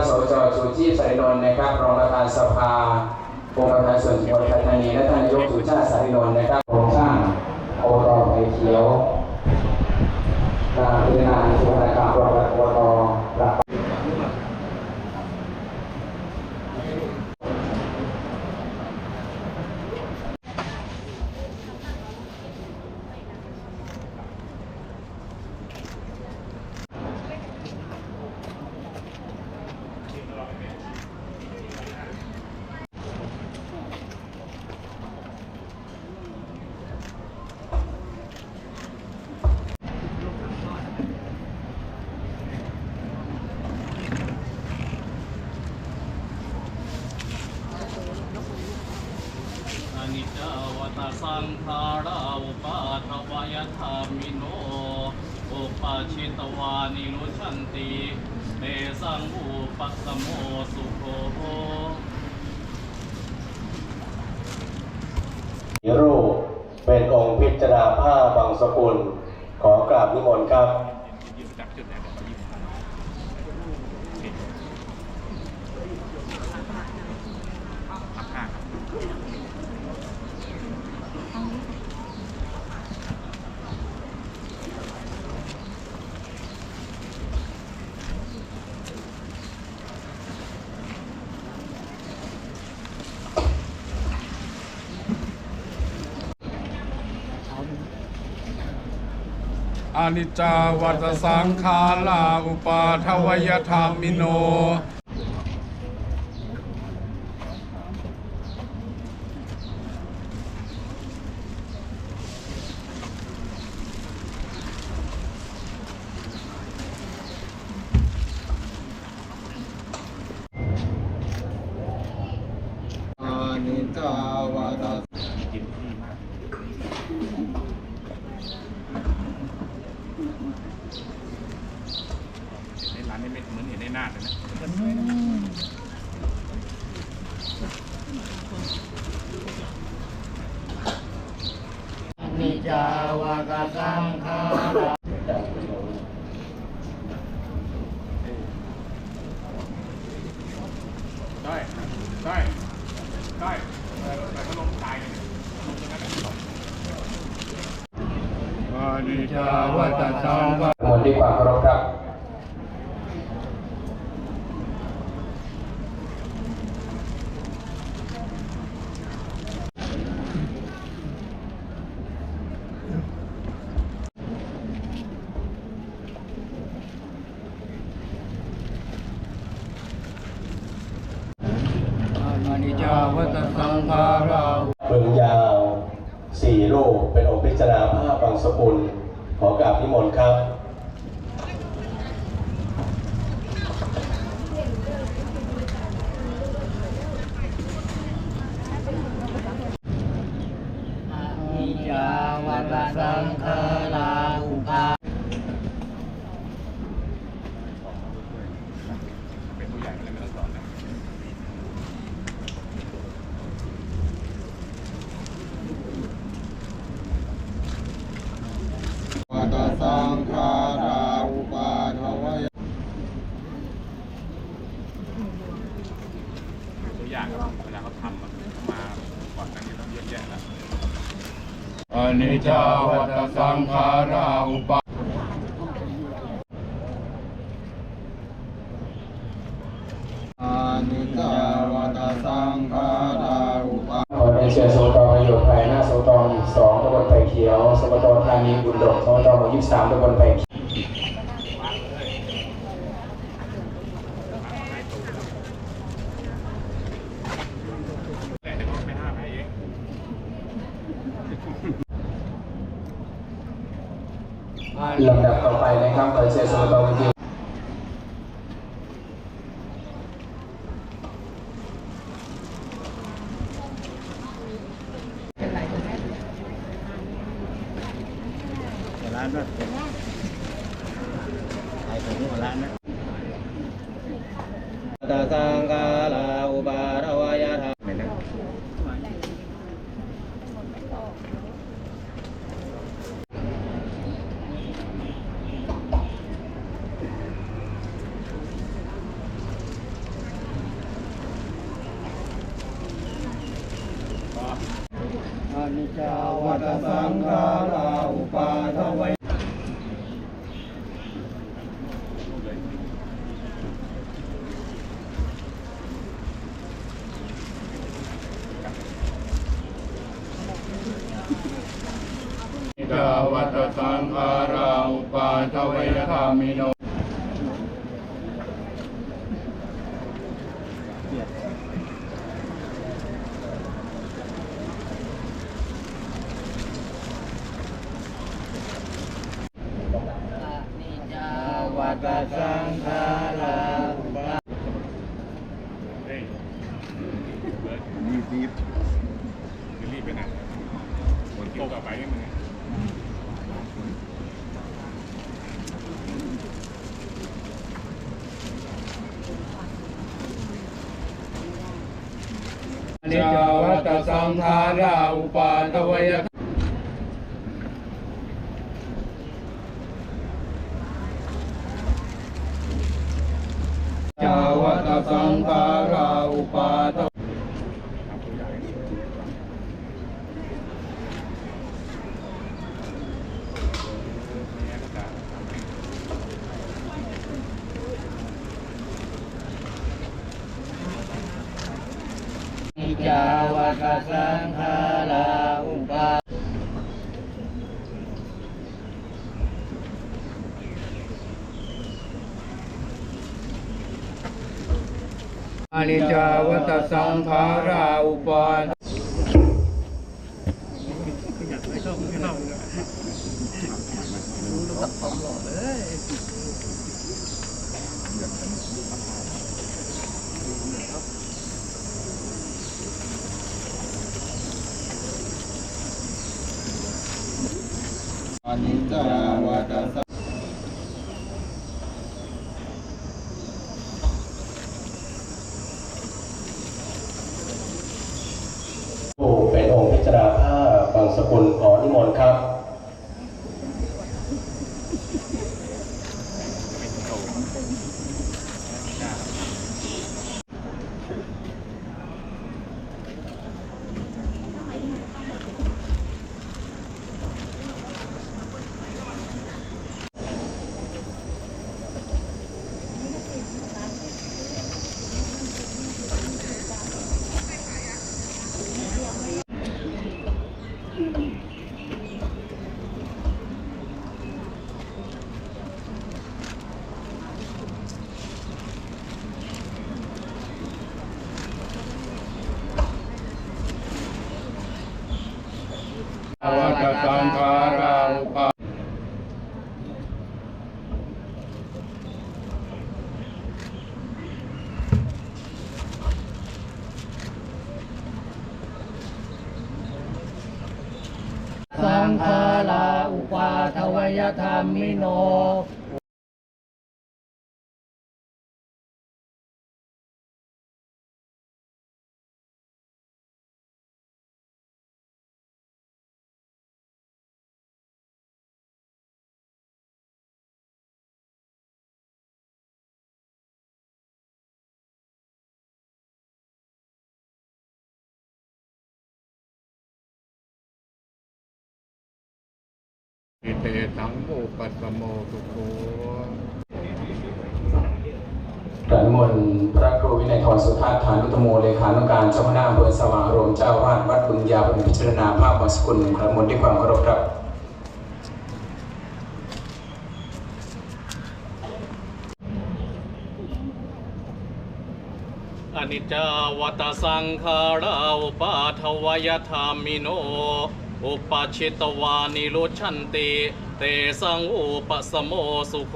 านสจชูชีพสายนนท์นะครับรองประธานสภาองค์ประธานส่วนจังหวัดปัตตานีและท่านนายกสุชาติสายนนท์นะครับโครงสร้างโอตอไฟเขียวการพิจารณาสุขภาพรองโอตอรับ อนิจจวัต สังขาราอุปาทวายธรรมิโนอุปาชิตวานิรุชันติเตสังอุปัสโมสุโขรูปเป็นองค์พิจารณาผ้าบางสกุล ขอกราบนิมนต์ครับ อนิจจาวัตสังขาราอุปาทวยธรรมิโนอนิจจาวัต ในร้านนี้ไม่เหมือนเห็นในหน้าเลยนะ นิจา วกสังฆาราได้ได้ได้แต่เขาลงตายเลยลงตรงนั้นอานิจจาวตสังขาหมดดีกว่าเคารพครับ อานิจจาวั ตสังขาราเบื้องยาวสี่โลเป็นองค์พิจารณาผ้าบางสกุลขอกราบนิมนต์ครับ อานิจจาวัตสังขาราอุปา เป็นผู้ใหญ่ก็เลยไม่ต้องสอนนะ วัตสังขาราอุปาทวย ตัว อย่างครับเวลาเขาทำอะมาก่อนกันนี้ต้องเยอะแยะแล้วอนิจจาวัตสังขาราอุปาอนิจจาวัตสังขาราอุปาขอเป็นเชิญสมตอประโยชน์ภายหน้าสมตอหมู่สองตำบลไผ่เขียวสมตอธานีบุญดกสมตอหมู่ยี่สามตำบลไผ่เขียว แต่เดี๋ยวเขาไม่ห้ามให้เอง ลำดับต่อไปนะครับขอเชิญสมตอวิทยร้านนะขายของหัวร้านนะวัตสังขาราอุปาทวยธรรม ข นิจาวัตสังขาราอุปาทวยจาวัตสังขาราอุปาทวยธรรมิโนจจา วัตสังขาราอุปาเฮ้ยเบิร์ดรีบรีรีบไปไหนฝนตกต่อไปนี่มึงจาวัตสังขาราอุปาทวยจาวัตสังขาราอุปาท นิจจาวัตสังขาราอุปาอนิจจาวัตสังขาราอุปาทอ นิจจาวัตสังผู้เป็นองค์พิจารณาผ้าบางสกุลขอนิมนต์ครับ วัตสังขาราอุปาสังขาราอุปาทวยธรรมิโน อิเตสังอุปัสสโมสุโขกราบนิมนต์พระครูวินัยทรสุทัศน์ฐานุตโมเลขานุการเจ้าคณะอำเภอสว่างอารมณ์เจ้าวาดวัดบุญญาเป็นพิจารณาภาพบางสกุลกราบนิมนต์ด้วยความเคารพครับอนิจจาวัตสังขาราอุปาทวยธรรมิโน อุปาชิตวานิโรชันติ เตสังอุปสมโมสุโค